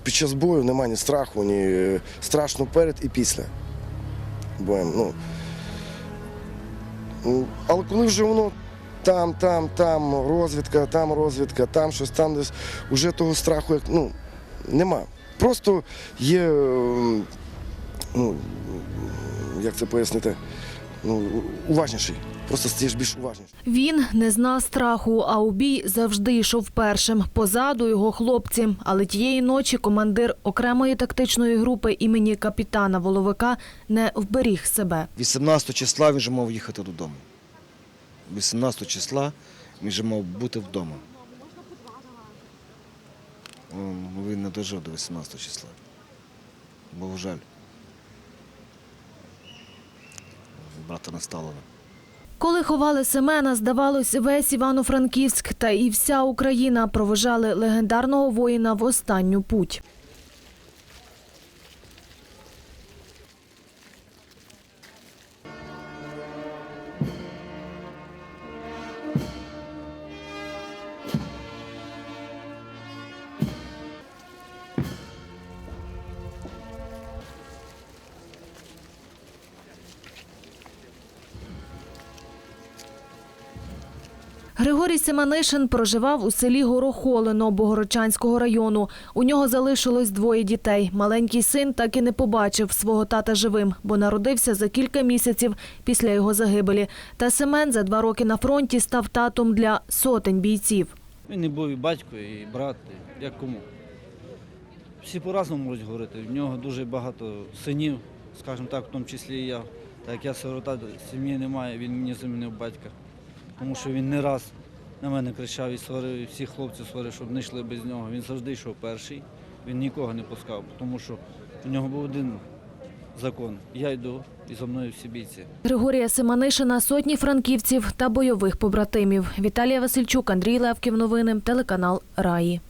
Під час бою немає ні страху, ні е, страшно перед і після боєм. Ну, але коли вже воно там, там, там розвідка, там розвідка, там щось, там десь, вже того страху як, ну, нема. Просто є, ну, як це пояснити, ну, уважніший. Просто стаєш більш уважніший. Він не знав страху, а у бій завжди йшов першим. Позаду його хлопці. Але тієї ночі командир окремої тактичної групи імені капітана Воловика не вберіг себе. 18 числа він вже мав їхати додому. 18 числа він вже мав бути вдома. О, Він не дожив до 18 числа. Бо жаль. Брата не. Коли ховали Семена, здавалось, весь Івано-Франківськ та і вся Україна провожали легендарного воїна в останню путь. Григорій Семенишин проживав у селі Горохолино Богородчанського району. У нього залишилось двоє дітей. Маленький син так і не побачив свого тата живим, бо народився за кілька місяців після його загибелі. Та Семен за два роки на фронті став татом для сотень бійців. Він і був і батько, і брат, і як кому. Всі по-разному можуть говорити. В нього дуже багато синів, скажімо так, в тому числі і я. Так як я сирота, сім'ї немає, він мені замінив батька. Тому що він не раз на мене кричав і сварив, і всіх хлопців сварив, щоб не йшли без нього. Він завжди йшов перший, він нікого не пускав, тому що у нього був один закон. Я йду і за мною всі бійці. Григорія Семенишина сотні франківців та бойових побратимів. Віталія Васильчук, Андрій Левків. Новини. Телеканал Раї.